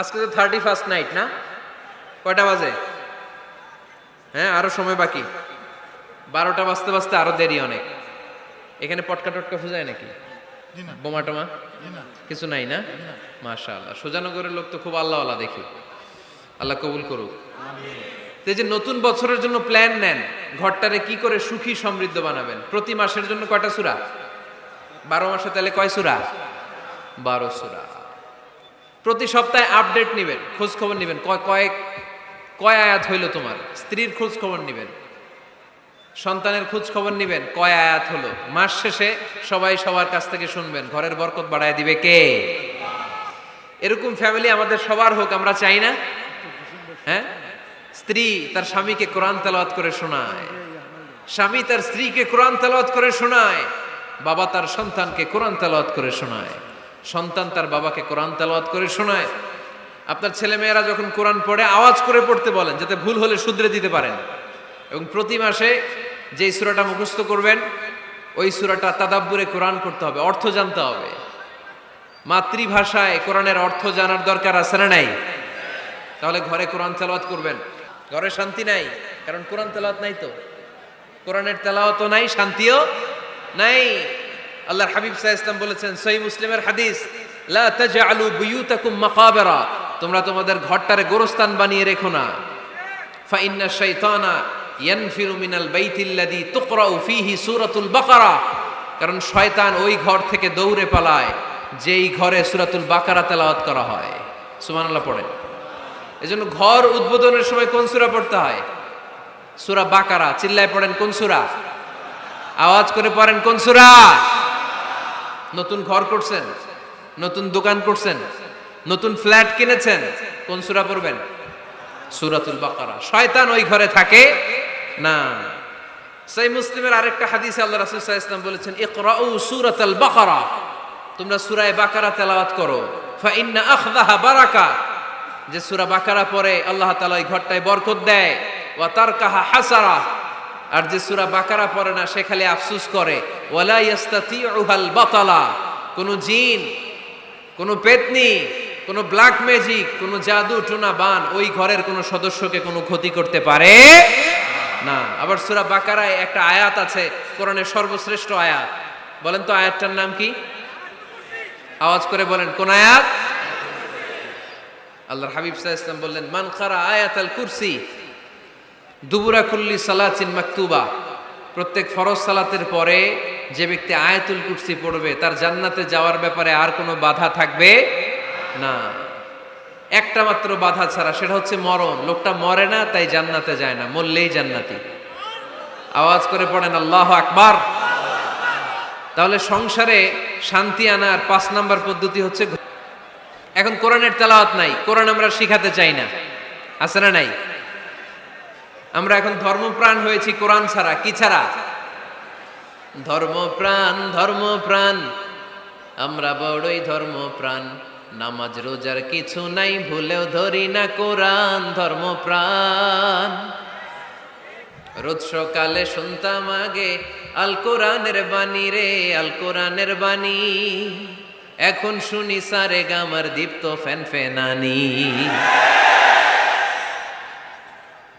আজকে তো thirty first night না? কয়টা বাজে? হ্যাঁ আরও সময় বাকি। বারোটা বাজতে বাজতে আরও দেরি অনেক। এখানে পটকা টটকা ফুজায় নাকি? বোমা টোমা? কিছু নাই না? মাশা আল্লাহ সোজানগরের লোক তো খুব আল্লাহওয়ালা দেখি। আল্লাহ কবুল করুক। তো যে নতুন বছরের জন্য প্ল্যান নেন ঘরটারে কি করে সুখী সমৃদ্ধ বানাবেন? প্রতি মাসের জন্য কয়টা সুরা? বারো মাসে তাহলে কয় সুরা? বারো সুরা। প্রতি সপ্তাহে আপডেট নিবেন খোঁজ খবর নিবেন। কয় কয়েক কয় আয়াত হইল তোমার? স্ত্রীর খোঁজ খবর নিবেন, সন্তানের খোঁজ খবর নিবেন, কয় আয়াত হলো? মাস শেষে সবাই সবার কাছ থেকে শুনবেন, ঘরের বরকত বাড়ায় দিবে কে? এরকম ফ্যামিলি আমাদের সবার হোক, আমরা চাই না? হ্যাঁ? স্ত্রী তার স্বামীকে কোরআন তেলাওয়াত করে শোনায়। স্বামী তার স্ত্রীকে কোরআন তেলাওয়াত করে শোনায়। বাবা তার সন্তানকে কোরআন তেলাওয়াত করে শোনায়। সন্তান তার বাবাকে কোরআন তেলাওয়াত করে শোনায়। আপনার ছেলে মেয়েরা যখন কোরআন পড়ে, আওয়াজ করে পড়তে বলেন, যাতে ভুল হলে শুধরে দিতে পারেন। এবং প্রতি মাসে যেই সুরাটা মুখস্থ করবেন, ওই সুরাটা তাদাব্বুরে কোরআন করতে হবে, অর্থ জানতে হবে। মাতৃভাষায় কোরআনের অর্থ জানার দরকার আছে না নাই? তাহলে ঘরে কোরআন তেলাওয়াত করবেন। ঘরে শান্তি নাই, কারণ কোরআন তেলাওয়াত নাই তো। কোরআনের তেলাওয়াতও নাই, শান্তিও নাই। আল্লাহর হাবিব সাহ বলেছেন সহি মুসলিমের হাদিস, লা তাজআলু বুয়ুতাকুম মাকাবেরা তোমরা তোমাদের ঘরটারে গোরস্থান বানিয়ে রেখো না। ফা ইন্না শাইতানা ইয়ানফিরু মিনাল বাইতিল্লাযী তুকরাউ ফীহি সূরাতুল বাকারা কারণ শয়তান ওই ঘর থেকে দৌড়ে পালায়, যেই ঘরে সূরাতুল বাকারা তেলাওয়াত করা হয়। সুবহানাল্লাহ পড়ে এজন্য ঘর উদ্বোধনের সময় কোন সূরা পড়তে হয়? সূরা বাকারা। চিল্লায় পড়েন কোন সূরা? আওয়াজ করে পড়েন কোন সূরা? নতুন ঘর করছেন, নতুন দোকান করছেন, নতুন ফ্ল্যাট কিনেছেন, কোন সুরা পড়বেন? সুরাতুল বাকারা। শয়তান ওই ঘরে থাকে না। সেই মুসলিমের আরেকটা হাদিসে আল্লাহ রাসূল ওয়াসাল্লাম বলেছেন, ইকরাউ বাকারা। তোমরা সূরা বাকারা তেলাওয়াত করো। ফা ইন্না বারাকা। যে সুরা বাকারা পরে আল্লাহ তাআলা ওই ঘরটায় বরকত দেয়। ওয়া তারকাহা হাসারা আর যে সুরা বাকারা পড়ে না, সে খালি আফসোস করে, ওয়ালা কোন জিন, কোন পেতনি, কোন ব্ল্যাক ম্যাজিক, কোন জাদু টোনা বান ওই ঘরের কোন সদস্যকে কোনো ক্ষতি করতে পারে না। আবার সুরা বাকারায় একটা আয়াত আছে, কোরআনের সর্বশ্রেষ্ঠ আয়াত। বলেন তো আয়াতটার নাম কি? আওয়াজ করে বলেন, কোন আয়াত? আল্লাহর হাবিব আলাইহি ওয়াসাল্লাম বললেন, মান খারা আয়াতাল কুরসি দুবুরা কুল্লি সালাচিন মাকতুবা। প্রত্যেক ফরজ সালাতের পরে যে ব্যক্তি আয়াতুল কুরসি পড়বে, তার জান্নাতে যাওয়ার ব্যাপারে আর কোনো বাধা থাকবে না। একটা মাত্র বাধা ছাড়া, সেটা হচ্ছে মরণ। লোকটা মরে না, তাই জান্নাতে যায় না, মরলেই জান্নাতি। আওয়াজ করে পড়েন, আল্লাহ আকবার! তাহলে সংসারে শান্তি আনার পাঁচ নাম্বার পদ্ধতি হচ্ছে এখন কোরআনের তেলাওয়াত নাই, কোরআন আমরা শিখাতে চাই না। আছে না নাই? আমরা এখন ধর্মপ্রাণ হয়েছি কোরআন ছাড়া, কি ছাড়া? ধর্মপ্রাণ ধর্মপ্রাণ, আমরা বড়ই ধর্মপ্রাণ। নামাজ, রোজার কিছু নাই, ভুলেও ধরি না কোরআন, ধর্মপ্রাণ। রোজ সকালে শুনতাম আগে, আল কোরআনের বাণী রে, আল কোরআনের বাণী। এখন শুনি সারে গামার দীপ্ত ফ্যান ফেনানি।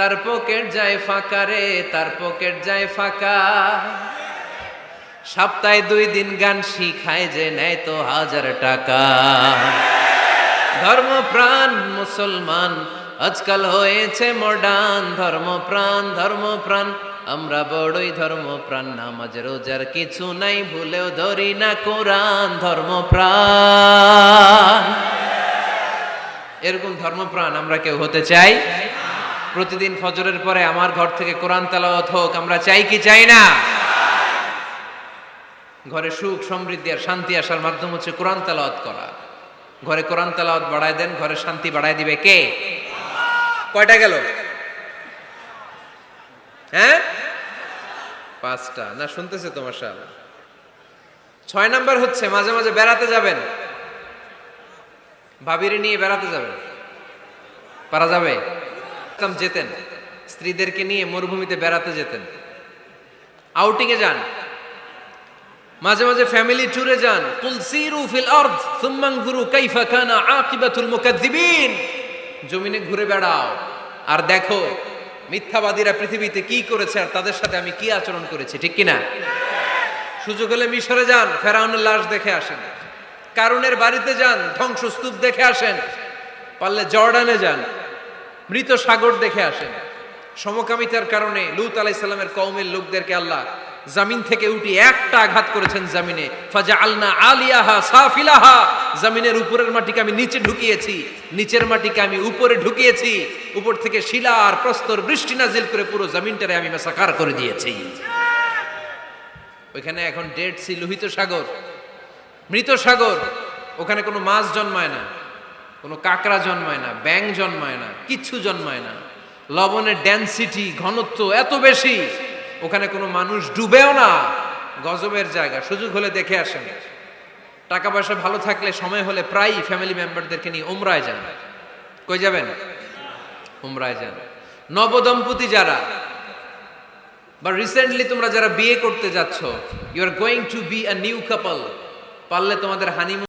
তার পকেট যায় ফাঁকা রে, তার পকেট যায় ফাঁকা। সপ্তাহে দুই দিন গান শিখায় যে নেয় তো হাজার টাকা। ধর্ম প্রাণ মুসলমান, আজকাল হয়েছে মডার্ন ধর্ম প্রাণ আমরা বড়ই ধর্ম প্রাণ নামাজ, রোজার কিছু নাই, ভুলেও ধরি না কোরআন। ধর্ম প্রাণ এরকম ধর্মপ্রাণ আমরা কেউ হতে চাই? প্রতিদিন ফজরের পরে আমার ঘর থেকে কোরআন তেলাওয়াত হোক, আমরা চাই কি চাই না? ঘরে সুখ, সমৃদ্ধি আর শান্তি আসার মাধ্যম হচ্ছে কোরআন তালাওয়াত করা। ঘরে কোরআন তালাওয়াত বাড়ায় দেন, ঘরে শান্তি বাড়ায় দিবে কে? কয়টা গেল? হ্যাঁ? পাঁচটা। না, শুনতেছে তোমার সাল। ছয় নাম্বার হচ্ছে, মাঝে মাঝে বেড়াতে যাবেন। ভাবিরে নিয়ে বেড়াতে যাবেন। পারা যাবে? একদম যেতেন, স্ত্রীদেরকে নিয়ে মরুভূমিতে বেড়াতে যেতেন। আউটিং এ যান। মাঝে মাঝে ফ্যামিলি ট্যুরে যান। কুল সিরু ফিল আরদ, সুম্মা আনজুরু কাইফা কানা আকিবাতুল মুকাজ্জিবিন জমিনে ঘুরে বেড়াও। আর দেখো, মিথ্যাবাদীরা পৃথিবীতে কি করেছে আর তাদের সাথে আমি কি আচরণ করেছি, ঠিক কি না সুযোগ হলে মিশরে যান, ফেরাউনের লাশ দেখে আসেন। কারুনের বাড়িতে যান, ধ্বংসস্তূপ দেখে আসেন। পারলে জর্ডানে যান। মৃত সাগর দেখে আসেন। সমকামিতার কারণে লুত আলাইসাল্লামের কওমের লোকদেরকে আল্লাহ জামিন থেকে উঠি একটা আঘাত করেছেন জামিনে। ফাজা আলনা আলিয়াহা সাফিলাহা। জামিনের উপরের মাটিকে আমি নিচে ঢুকিয়েছি, নিচের মাটিকে আমি উপরে ঢুকিয়েছি, উপর থেকে শিলা আর প্রস্তর বৃষ্টি নাজিল করে পুরো জামিনটারে আমি মেসাকার করে দিয়েছি। ওইখানে এখন ডেড সি, লোহিত সাগর। মৃত সাগর, ওখানে কোনো মাছ জন্মায় না। কোনো কাঁকড়া জন্মায় না ব্যাং জন্মায় না, কিচ্ছু জন্মায় না। লবণের ডেন্সিটি ঘনত্ব এত বেশি, ওখানে কোনো মানুষ ডুবেও না। গজবের জায়গা, সুযোগ হলে দেখে আসেন। টাকা পয়সা ভালো থাকলে সময় হলে প্রায়ই ফ্যামিলি মেম্বারদেরকে নিয়ে উমরায় যান। কই যাবেন? উমরায় যান। নবদম্পতি যারা, বা রিসেন্টলি তোমরা যারা বিয়ে করতে যাচ্ছ you are going to be a new couple পারলে তোমাদের হানিমুন